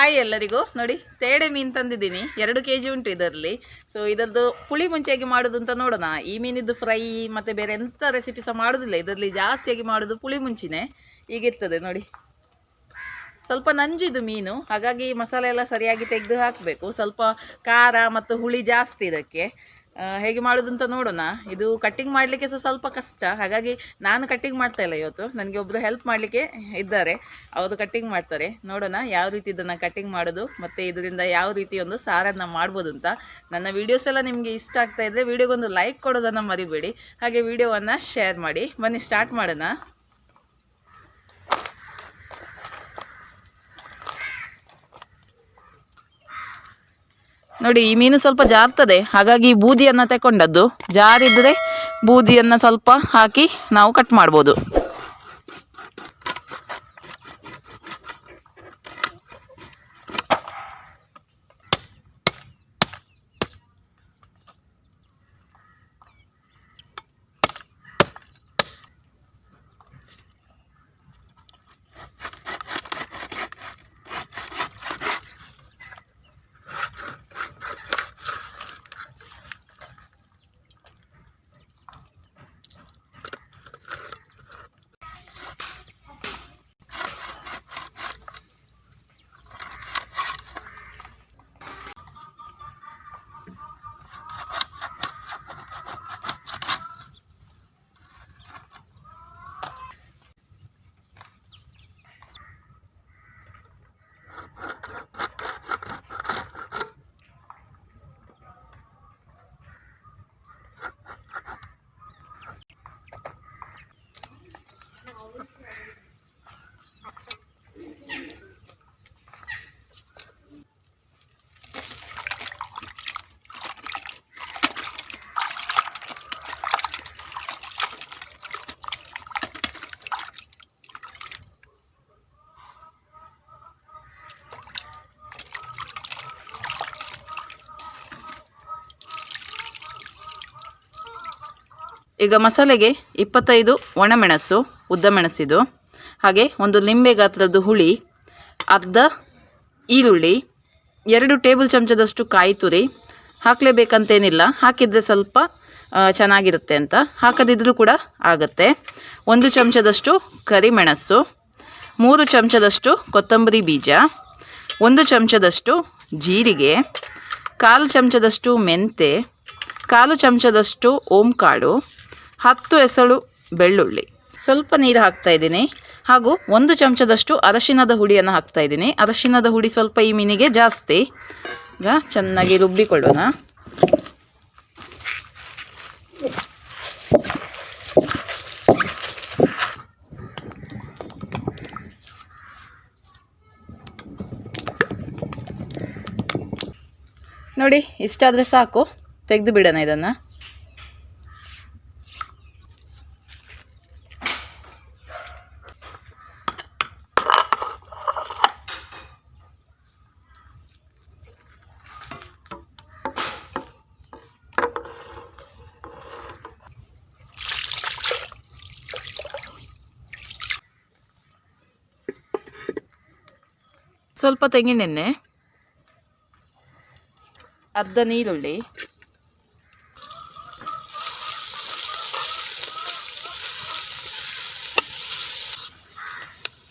Hi ಎಲ್ಲರಿಗೂ. ನೋಡಿ, ತೇಡೆ ಮೀನು ತಂದಿದ್ದೀನಿ. ಎರಡು ಕೆ ಜಿ ಉಂಟು ಇದರಲ್ಲಿ. ಸೊ ಇದರದ್ದು ಪುಳಿ ಮುಂಚೆಯಾಗಿ ಮಾಡೋದು ಅಂತ ನೋಡೋಣ. ಈ ಮೀನಿದ್ದು ಫ್ರೈ ಮತ್ತು ಬೇರೆ ಎಂಥ ರೆಸಿಪಿ ಸಹ ಮಾಡೋದಿಲ್ಲ. ಇದರಲ್ಲಿ ಜಾಸ್ತಿಯಾಗಿ ಮಾಡೋದು ಪುಳಿ ಮುಂಚಿನೇ ಈಗಿರ್ತದೆ, ನೋಡಿ. ಸ್ವಲ್ಪ ನಂಜಿದು ಮೀನು. ಹಾಗಾಗಿ ಮಸಾಲೆ ಎಲ್ಲ ಸರಿಯಾಗಿ ತೆಗೆದು ಹಾಕಬೇಕು. ಸ್ವಲ್ಪ ಖಾರ ಮತ್ತು ಹುಳಿ ಜಾಸ್ತಿ ಇದಕ್ಕೆ. ಹೇಗೆ ಮಾಡೋದು ಅಂತ ನೋಡೋಣ. ಇದು ಕಟ್ಟಿಂಗ್ ಮಾಡಲಿಕ್ಕೆ ಸಹ ಸ್ವಲ್ಪ ಕಷ್ಟ. ಹಾಗಾಗಿ ನಾನು ಕಟ್ಟಿಂಗ್ ಮಾಡ್ತಾ ಇಲ್ಲ ಇವತ್ತು. ನನಗೆ ಒಬ್ಬರು ಹೆಲ್ಪ್ ಮಾಡಲಿಕ್ಕೆ ಇದ್ದಾರೆ. ಅವರು ಕಟ್ಟಿಂಗ್ ಮಾಡ್ತಾರೆ. ನೋಡೋಣ ಯಾವ ರೀತಿ ಇದನ್ನು ಕಟ್ಟಿಂಗ್ ಮಾಡೋದು, ಮತ್ತು ಇದರಿಂದ ಯಾವ ರೀತಿ ಒಂದು ಸಾರನ್ನು ಮಾಡ್ಬೋದು ಅಂತ. ನನ್ನ ವೀಡಿಯೋಸ್ ಎಲ್ಲ ನಿಮಗೆ ಇಷ್ಟ ಆಗ್ತಾ ಇದ್ದರೆ ವಿಡಿಯೋಗೊಂದು ಲೈಕ್ ಕೊಡೋದನ್ನು ಮರಿಬೇಡಿ. ಹಾಗೆ ವಿಡಿಯೋವನ್ನು ಶೇರ್ ಮಾಡಿ. ಬನ್ನಿ ಸ್ಟಾರ್ಟ್ ಮಾಡೋಣ. ನೋಡಿ, ಈ ಮೀನು ಸ್ವಲ್ಪ ಜಾರ್ತದೆ. ಹಾಗಾಗಿ ಬೂದಿಯನ್ನು ತಗೊಂಡದ್ದು ಜಾರಿದ್ರೆ ಬೂದಿಯನ್ನು ಸ್ವಲ್ಪ ಹಾಕಿ ನಾವು ಕಟ್ ಮಾಡ್ಬೋದು. ಈಗ ಮಸಾಲೆಗೆ ಇಪ್ಪತ್ತೈದು ಒಣಮೆಣಸು, ಉದ್ದ ಮೆಣಸಿದು, ಹಾಗೆ ಒಂದು ಲಿಂಬೆ ಗಾತ್ರದ್ದು ಹುಳಿ, ಅರ್ಧ ಈರುಳ್ಳಿ, ಎರಡು ಟೇಬಲ್ ಚಮಚದಷ್ಟು ಕಾಯಿ ತುರಿ, ಹಾಕಲೇಬೇಕಂತೇನಿಲ್ಲ. ಹಾಕಿದರೆ ಸ್ವಲ್ಪ ಚೆನ್ನಾಗಿರುತ್ತೆ ಅಂತ. ಹಾಕದಿದ್ರೂ ಕೂಡ ಆಗುತ್ತೆ. ಒಂದು ಚಮಚದಷ್ಟು ಕರಿಮೆಣಸು, ಮೂರು ಚಮಚದಷ್ಟು ಕೊತ್ತಂಬರಿ ಬೀಜ, ಒಂದು ಚಮಚದಷ್ಟು ಜೀರಿಗೆ, ಕಾಲು ಚಮಚದಷ್ಟು ಮೆಂತೆ, ಕಾಲು ಚಮಚದಷ್ಟು ಓಂಕಾಳು ಹತ್ತು ಎಸಳು ಬೆಳ್ಳುಳ್ಳಿ. ಸ್ವಲ್ಪ ನೀರು ಹಾಕ್ತಾ ಇದ್ದೀನಿ. ಹಾಗೂ ಒಂದು ಚಮಚದಷ್ಟು ಅರಶಿನದ ಹುಡಿಯನ್ನು ಹಾಕ್ತಾ ಇದ್ದೀನಿ. ಅರಶಿನದ ಹುಡಿ ಸ್ವಲ್ಪ ಈ ಮೀನಿಗೆ ಜಾಸ್ತಿ. ಈಗ ಚೆನ್ನಾಗಿ ರುಬ್ಬಿಕೊಳ್ಳೋಣ. ನೋಡಿ, ಇಷ್ಟಾದರೆ ಸಾಕು. ತೆಗೆದು ಬಿಡೋಣ ಇದನ್ನು. ಸ್ವಲ್ಪ ತೆಂಗಿನೆಣ್ಣೆ ಅರ್ಧ ನೀರುಳ್ಳಿ.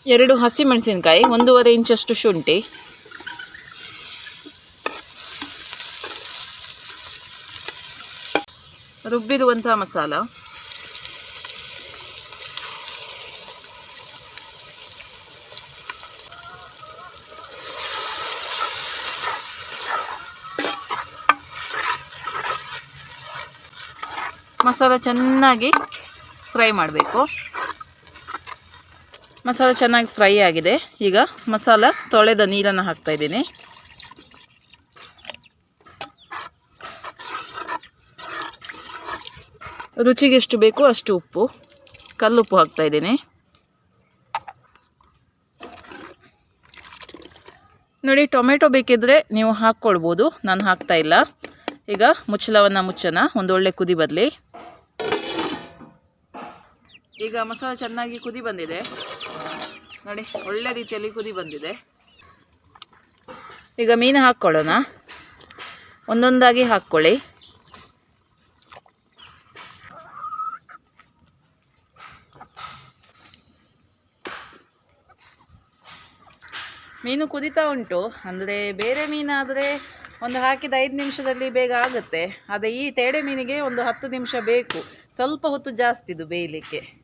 ಎರಡು ಹಸಿಮೆಣಸಿನಕಾಯಿ ಒಂದೂವರೆ ಇಂಚಷ್ಟು ಶುಂಠಿ. ರುಬ್ಬಿರುವಂಥ ಮಸಾಲ. ಮಸಾಲ ಚೆನ್ನಾಗಿ ಫ್ರೈ ಮಾಡಬೇಕು. ಮಸಾಲ ಚೆನ್ನಾಗಿ ಫ್ರೈ ಆಗಿದೆ. ಈಗ ಮಸಾಲ ತೊಳೆದ ನೀರನ್ನು ಹಾಕ್ತಾ ಇದ್ದೀನಿ. ರುಚಿಗೆ ಎಷ್ಟು ಬೇಕು ಅಷ್ಟು ಉಪ್ಪು. ಕಲ್ಲುಪ್ಪು ಹಾಕ್ತಾ ಇದ್ದೀನಿ. ನೋಡಿ, ಟೊಮೆಟೊ ಬೇಕಿದ್ರೆ ನೀವು ಹಾಕ್ಕೊಳ್ಬೋದು. ನಾನು ಹಾಕ್ತಾ ಇಲ್ಲ. ಈಗ ಮುಚ್ಚಳವನ್ನು ಮುಚ್ಚೋಣ. ಒಂದೊಳ್ಳೆ ಕುದಿ ಬರಲಿ. ಈಗ ಮಸಾಲೆ ಚೆನ್ನಾಗಿ ಕುದಿ ಬಂದಿದೆ. ನೋಡಿ, ಒಳ್ಳೆ ರೀತಿಯಲ್ಲಿ ಕುದಿ ಬಂದಿದೆ. ಈಗ ಮೀನು ಹಾಕ್ಕೊಳ್ಳೋಣ. ಒಂದೊಂದಾಗಿ ಹಾಕ್ಕೊಳ್ಳಿ. ಮೀನು ಕುದಿತಾ ಉಂಟು. ಅಂದರೆ ಬೇರೆ ಮೀನಾದರೆ ಒಂದು ಹಾಕಿದ ಐದು ನಿಮಿಷದಲ್ಲಿ ಬೇಗ ಆಗುತ್ತೆ. ಆದರೆ ಈ ತೇಡೆ ಮೀನಿಗೆ ಒಂದು ಹತ್ತು ನಿಮಿಷ ಬೇಕು. ಸ್ವಲ್ಪ ಹೊತ್ತು ಜಾಸ್ತಿ ಇದು ಬೇಯಲಿಕ್ಕೆ.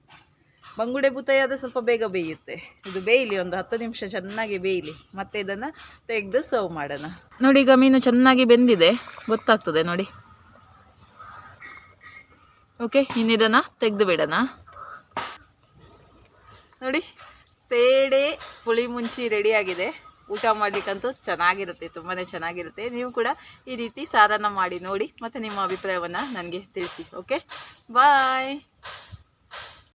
ಬಂಗುಡೆ ಬೂತಾಯಿ ಆದರೆ ಸ್ವಲ್ಪ ಬೇಗ ಬೇಯುತ್ತೆ. ಇದು ಬೇಯಲಿ, ಒಂದು ಹತ್ತು ನಿಮಿಷ ಚೆನ್ನಾಗಿ ಬೇಯಲಿ. ಮತ್ತೆ ಇದನ್ನು ತೆಗೆದು ಸರ್ವ್ ಮಾಡೋಣ. ನೋಡಿ, ಈಗ ಮೀನು ಚೆನ್ನಾಗಿ ಬೆಂದಿದೆ. ಗೊತ್ತಾಗ್ತದೆ ನೋಡಿ. ಓಕೆ ಇನ್ನಿದನ್ನು ತೆಗೆದು ಬಿಡೋಣ. ನೋಡಿ ತೇಡೆ ಪುಳಿ ಮುಂಚಿ ರೆಡಿಯಾಗಿದೆ ಊಟ ಮಾಡಲಿಕ್ಕಂತೂ ಚೆನ್ನಾಗಿರುತ್ತೆ ತುಂಬಾ ಚೆನ್ನಾಗಿರುತ್ತೆ. ನೀವು ಕೂಡ ಈ ರೀತಿ ಸಾರನ್ನು ಮಾಡಿ ನೋಡಿ, ಮತ್ತು ನಿಮ್ಮ ಅಭಿಪ್ರಾಯವನ್ನು ನನಗೆ ತಿಳಿಸಿ ಓಕೆ ಬಾಯ್